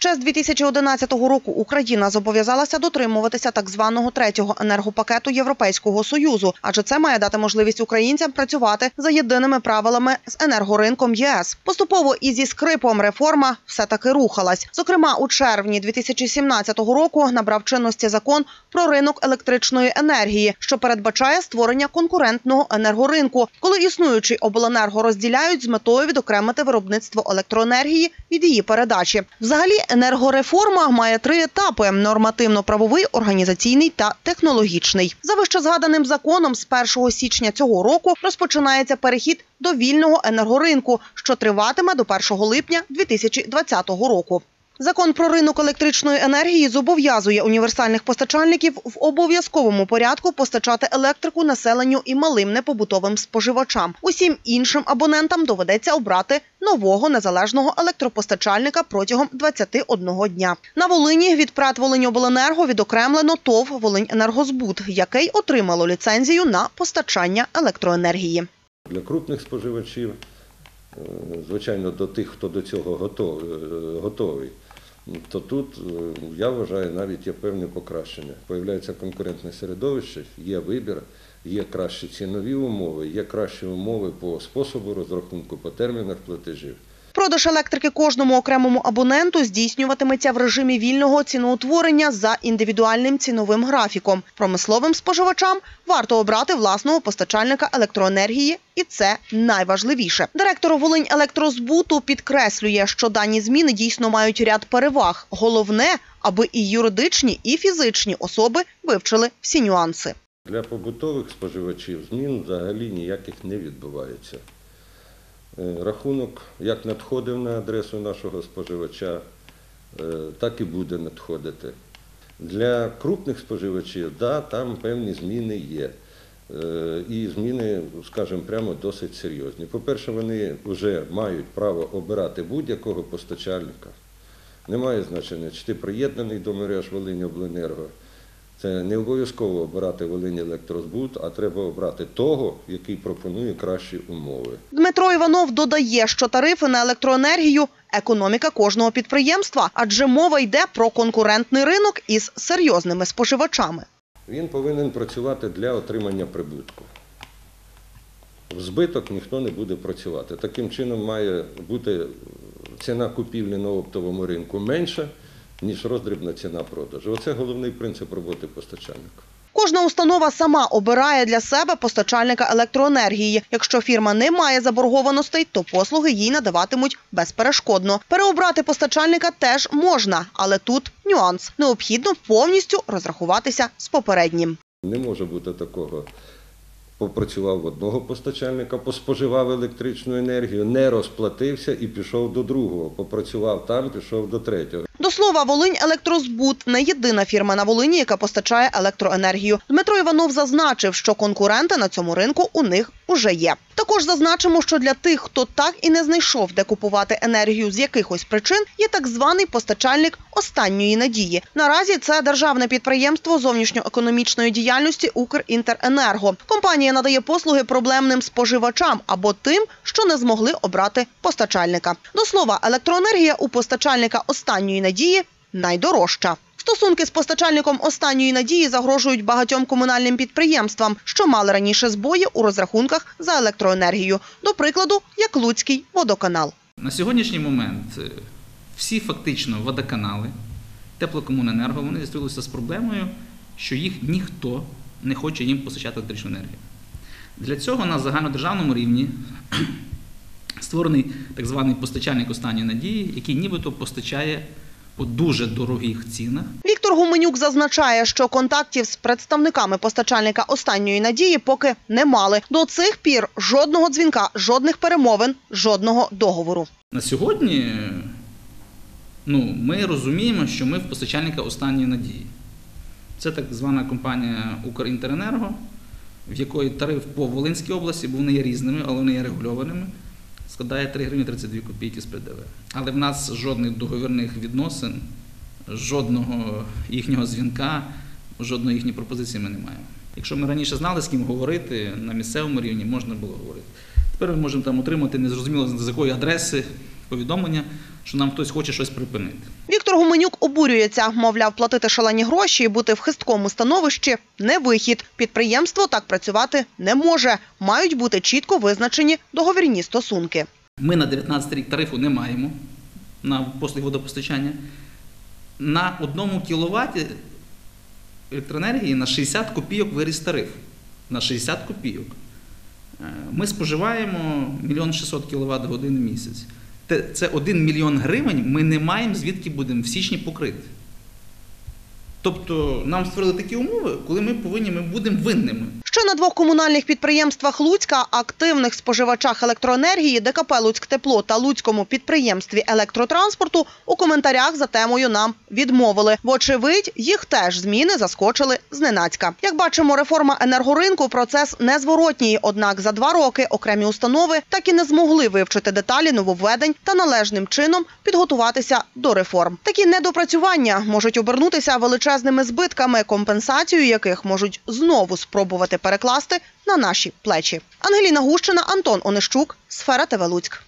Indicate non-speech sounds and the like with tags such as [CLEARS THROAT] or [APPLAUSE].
Ще з 2011 року Україна зобов'язалася дотримуватися так званого третього енергопакету Європейського союзу, адже це має дати можливість українцям працювати за єдиними правилами з енергоринком ЄС. Поступово і зі скрипом реформа все таки рухалась. Зокрема, у червні 2017 року набрав чинності закон про ринок електричної енергії, що передбачає створення конкурентного енергоринку, коли існуючий обленерго розділяють з метою відокремити виробництво електроенергії від її передачі. Взагалі, енергореформа має три етапи: нормативно-правовий, організаційний та технологічний. За вищезгаданим законом, з 1 січня цього року розпочинається перехід до вільного енергоринку, що триватиме до 1 липня 2020 року. Закон про ринок електричної енергії зобов'язує універсальних постачальників в обов'язковому порядку постачати електрику населенню і малим непобутовим споживачам. Усім іншим абонентам доведеться обрати нового незалежного електропостачальника протягом 21 дня. На Волині від ПРАТ «Волиньобленерго» відокремлено ТОВ «Волиньенергозбут», який отримало ліцензію на постачання електроенергії. Для крупних споживачів, е, звичайно, до тих, хто до цього е, готовий, то тут е, я вважаю навіть є певне покращення. Появляється конкурентне середовище, є вибір, є кращі цінові умови, є кращі умови по способу розрахунку, по термінах платежів. Продаж електрики кожному окремому абоненту здійснюватиметься в режимі вільного ціноутворення за індивідуальним ціновим графіком. Промисловим споживачам варто обрати власного постачальника електроенергії, і це найважливіше. Директор Волинь електрозбуту підкреслює, що дані зміни дійсно мають ряд переваг. Головне, аби і юридичні, і фізичні особи вивчили всі нюанси. Для побутових споживачів змін взагалі ніяких не відбувається. Е, Рахунок як надходив на адресу нашого споживача, е, так і буде надходити. Для крупних споживачів, да, там певні зміни є. Е, І зміни, скажімо, прямо досить серйозні. По-перше, вони вже мають право обирати будь-якого постачальника. Немає значення, чи ти приєднаний до мереж Волиньобленерго. Це не обов'язково обирати Волинь електрозбут, а треба обрати того, який пропонує кращі умови. Дмитро Іванов додає, що тарифи на електроенергію економіка кожного підприємства, адже мова йде про конкурентний ринок із серйозними споживачами. Він повинен працювати для отримання прибутку. В збиток ніхто не буде працювати. Таким чином має бути ціна купівлі на оптовому ринку менша, ніж роздрібна ціна продажу. Оце головний принцип роботи постачальника. Кожна установа сама обирає для себе постачальника електроенергії. Якщо фірма не має заборгованостей, то послуги їй надаватимуть безперешкодно. Переобрати постачальника теж можна, але тут нюанс. Необхідно повністю розрахуватися з попереднім. Не може бути такого. Попрацював в одного постачальника, поспоживав електричну енергію, не розплатився і пішов до другого. Попрацював там, пішов до третього. До слова, Волинь електрозбут не єдина фірма на Волині, яка постачає електроенергію. Дмитро Іванов зазначив, що конкуренти на цьому ринку у них уже є. Також зазначимо, що для тих, хто так і не знайшов, де купувати енергію з якихось причин, є так званий постачальник останньої надії. Наразі це державне підприємство зовнішньоекономічної діяльності Укрінтеренерго. Компанія надає послуги проблемним споживачам або тим, що не змогли обрати постачальника. До слова, електроенергія у постачальника останньої надії найдорожча. Стосунки з постачальником останньої надії загрожують багатьом комунальним підприємствам, що мали раніше збої у розрахунках за електроенергію. До прикладу, як Луцький водоканал. На сьогоднішній момент е, всі фактично водоканали, теплокомуненерго, вони зустрілися з проблемою, що їх ніхто не хоче їм постачати електричну енергію. Для цього на загальнодержавному рівні [CLEARS THROAT] створений так званий постачальник останньої надії, який нібито постачає по дуже дорогих цінах Віктор Гуменюк зазначає, що контактів з представниками постачальника останньої надії поки не мали. До цих пір жодного дзвінка, жодних перемовин, жодного договору. На сьогодні ну, ми розуміємо, що ми в постачальника останньої надії. Це так звана компанія Укрінтеренерго, в якої тариф по Волинській області, бо вони є різними, але вони є регульованими, складає 3 гривні 32 копійки з ПДВ. Але в нас жодних договірних відносин, жодного їхнього дзвінка, жодної їхньої пропозиції ми не маємо. Якщо ми раніше знали, з ким говорити, на місцевому рівні можна було говорити. Тепер ми можемо там отримати незрозуміло з якої адреси повідомлення, що нам хтось хоче щось припинити. Віктор Гуменюк обурюється, мовляв, платити шалені гроші і бути в хисткому становищі не вихід. Підприємство так працювати не може. Мають бути чітко визначені договірні стосунки. Ми на 19 рік тарифу не маємо на послуги водопостачання. На одному кіловаті електроенергії на 60 копійок виріс тариф. На 60 копійок. Е, Ми споживаємо 1 600 кВт годин в місяць. Це 1 мільйон гривень ми не маємо, звідки будемо в січні покрити. Тобто нам створили такі умови, коли ми повинні, ми будемо винними. Ще на двох комунальних підприємствах Луцька, активних споживачах електроенергії ДКП «Луцьктепло» та Луцькому підприємстві електротранспорту у коментарях за темою нам відмовили. Вочевидь, їх теж зміни заскочили зненацька. Як бачимо, реформа енергоринку – процес незворотній. Однак за два роки окремі установи так і не змогли вивчити деталі нововведень та належним чином підготуватися до реформ. Такі недопрацювання можуть обернутися величезними збитками, компенсацію яких можуть знову спробувати перекласти на наші плечі. Ангеліна Гущина, Антон Онищук, Сфера ТВ Луцьк.